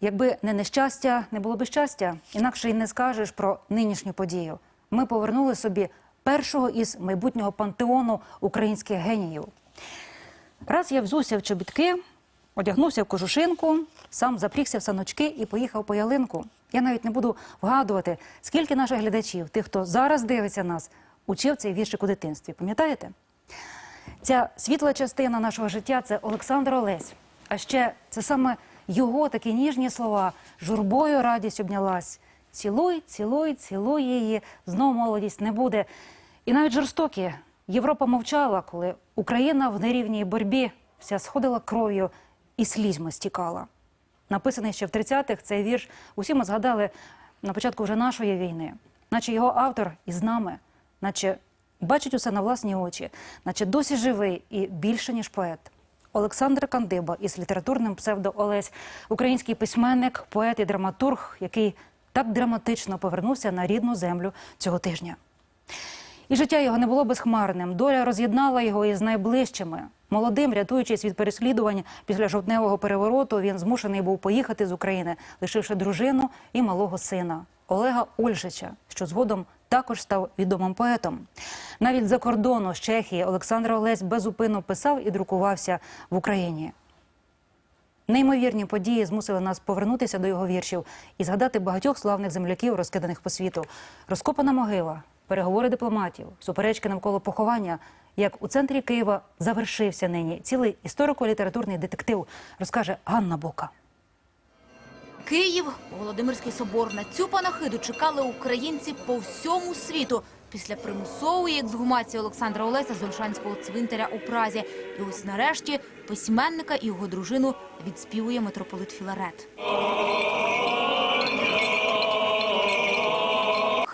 Якби не нещастя, не було би щастя, інакше й не скажеш про нинішню подію. Ми повернули собі першого із майбутнього пантеону українських геніїв. Раз я взувся в чобітки, одягнувся в кожушинку, сам запрігся в саночки і поїхав по ялинку. Я навіть не буду вгадувати, скільки наших глядачів, тих, хто зараз дивиться нас, учив цей віршик у дитинстві. Пам'ятаєте? Ця світла частина нашого життя це Олександр Олесь. А ще це саме його такі ніжні слова журбою радість обнялась. Цілуй, цілуй, цілуй її, знов молодість не буде. І навіть жорстокі Європа мовчала, коли Україна в нерівній боротьбі вся сходила кров'ю і слізьми стікала. Написаний ще в 30-х, цей вірш усі ми згадали на початку вже нашої війни, наче його автор із нами, наче бачить усе на власні очі, наче досі живий і більше ніж поет. Олександр Кандиба із літературним псевдо Олесь, український письменник, поет і драматург, який так драматично повернувся на рідну землю цього тижня. І життя його не було безхмарним. Доля роз'єднала його із найближчими. Молодим, рятуючись від переслідувань після жовтневого перевороту, він змушений був поїхати з України, лишивши дружину і малого сина Олега Ольжича, що згодом також став відомим поетом. Навіть за кордону з Чехії Олександр Олесь безупинно писав і друкувався в Україні. Неймовірні події змусили нас повернутися до його віршів і згадати багатьох славних земляків, розкиданих по світу. Розкопана могила, переговори дипломатів, суперечки навколо поховання. Як у центрі Києва завершився нині цілий історико-літературний детектив, розкаже Ганна Бока. Київ, Володимирський собор. На цю панахиду чекали українці по всьому світу після примусової ексгумації Олександра Олеся з Ольшанського цвинтаря у Празі. І ось нарешті письменника і його дружину відспівує митрополит Філарет.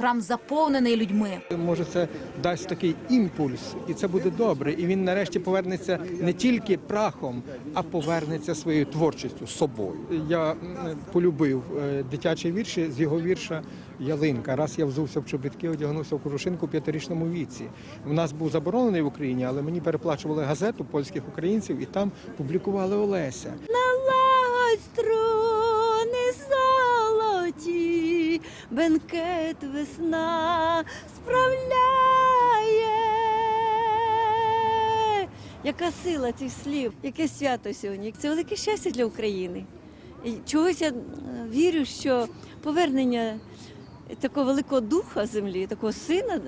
Храм заповнений людьми. Може, це дасть такий імпульс, і це буде добре. І він нарешті повернеться не тільки прахом, а повернеться своєю творчістю собою. Я полюбив е, дитячі вірші з його вірша Ялинка. Раз я взувся в чобітки, одягнувся в кожушинку в п'ятирічному віці. В нас був заборонений в Україні, але мені переплачували газету польських українців, і там публікували Олеся. Налагодь бенкет весна справляє. Яка сила цих слів, яке свято сьогодні? Це велике щастя для України. І чогось я е, вірю, що повернення такого великого духа землі, такого сина е,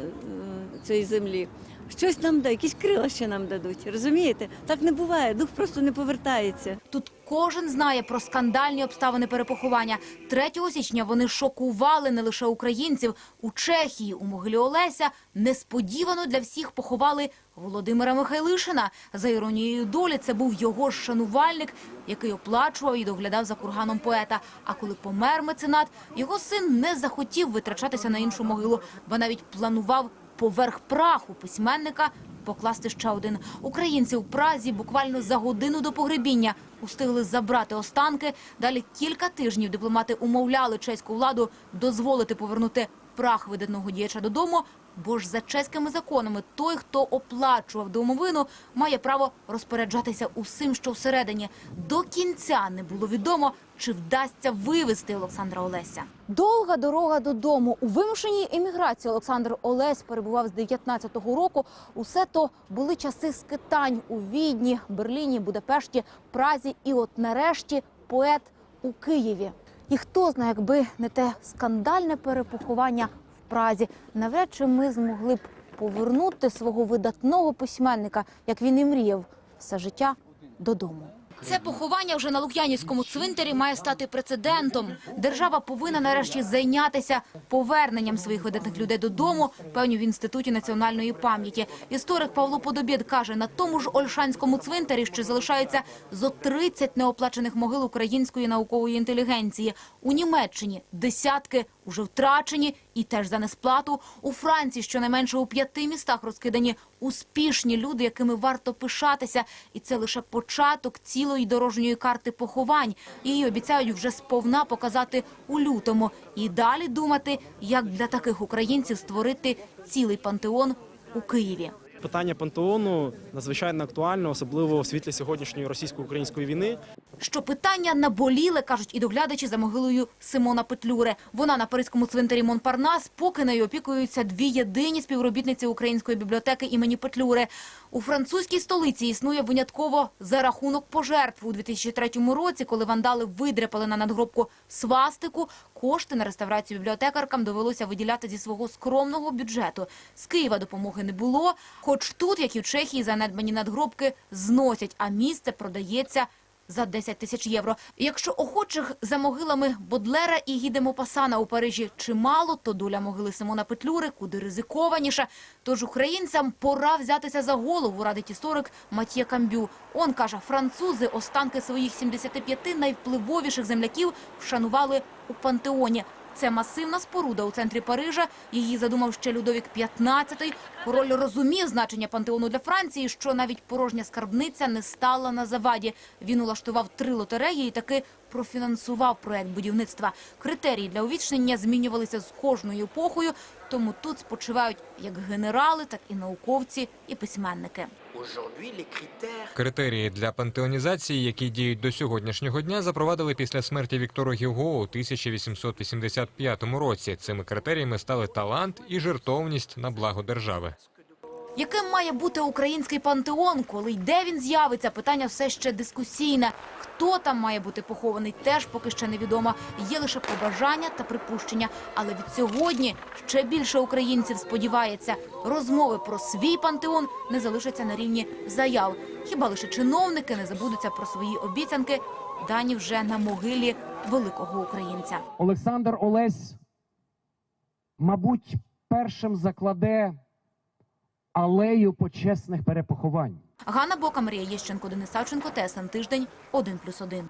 цієї землі, щось нам дає, якісь крила ще нам дадуть. Розумієте? Так не буває, дух просто не повертається. Тут кожен знає про скандальні обставини перепоховання. 3 січня вони шокували не лише українців. У Чехії у могилі Олеся несподівано для всіх поховали Володимира Михайлишина. За іронією долі, це був його шанувальник, який оплачував і доглядав за курганом поета. А коли помер меценат, його син не захотів витрачатися на іншу могилу, бо навіть планував поверх праху письменника покласти ще один. Українці в Празі буквально за годину до погребіння устигли забрати останки. Далі кілька тижнів дипломати умовляли чеську владу дозволити повернути прах видатного діяча додому. Бо ж за чеськими законами той, хто оплачував домовину, має право розпоряджатися усім, що всередині. До кінця не було відомо, чи вдасться вивезти Олександра Олеся. Довга дорога додому. У вимушеній еміграції Олександр Олесь перебував з 19-го року. Усе то були часи скитань у Відні, Берліні, Будапешті, Празі. І от нарешті поет у Києві. І хто знає, якби не те скандальне перепоховання в Празі, навряд чи ми змогли б повернути свого видатного письменника, як він і мріяв, все життя додому. Це поховання вже на Лук'янівському цвинтарі має стати прецедентом. Держава повинна нарешті зайнятися поверненням своїх видатних людей додому, певні в інституті національної пам'яті. Історик Павло Подобєд каже, на тому ж Ольшанському цвинтарі ще залишається зо 30 неоплачених могил української наукової інтелігенції. У Німеччині десятки уже втрачені і теж за несплату. У Франції щонайменше у п'яти містах розкидані успішні люди, якими варто пишатися. І це лише початок цілої дорожньої карти поховань. Її обіцяють вже сповна показати у лютому. І далі думати, як для таких українців створити цілий пантеон у Києві. Питання пантеону надзвичайно актуальне, особливо у світлі сьогоднішньої російсько-української війни. Що питання наболіле, кажуть і доглядачі за могилою Симона Петлюри. Вона на паризькому цвинтарі Монпарнас, поки нею опікуються дві єдині співробітниці Української бібліотеки імені Петлюри. У французькій столиці існує винятково за рахунок пожертв. У 2003 році, коли вандали видряпали на надгробку свастику, кошти на реставрацію бібліотекаркам довелося виділяти зі свого скромного бюджету. З Києва допомоги не було, хоч тут, як і в Чехії, занедбані надгробки зносять, а місце продається за 10 тисяч євро. Якщо охочих за могилами Бодлера і гідемо Пасана у Парижі чимало, то доля могили Симона Петлюри куди ризикованіша. Тож українцям пора взятися за голову, радить історик Матьє Камбю. Он каже, французи останки своїх 75 найвпливовіших земляків вшанували у пантеоні. Це масивна споруда у центрі Парижа. Її задумав ще Людовік XV. Король розумів значення пантеону для Франції, що навіть порожня скарбниця не стала на заваді. Він улаштував три лотереї і таки профінансував проект будівництва. Критерії для увічнення змінювалися з кожною епохою, тому тут спочивають як генерали, так і науковці і письменники. Критерії для пантеонізації, які діють до сьогоднішнього дня, запровадили після смерті Віктора Гюго у 1885 році. Цими критеріями стали талант і жертовність на благо держави. Яким має бути український пантеон, коли й де він з'явиться? Питання все ще дискусійне. Хто там має бути похований, теж поки ще невідомо. Є лише побажання та припущення. Але від сьогодні ще більше українців сподівається, розмови про свій пантеон не залишаться на рівні заяв. Хіба лише чиновники не забудуться про свої обіцянки, дані вже на могилі великого українця. Олександр Олесь, мабуть, першим закладе алею почесних перепоховань. Ганна Бока, Марія Єщенко, Денис Савченко, ТСН Тиждень, 1+,1.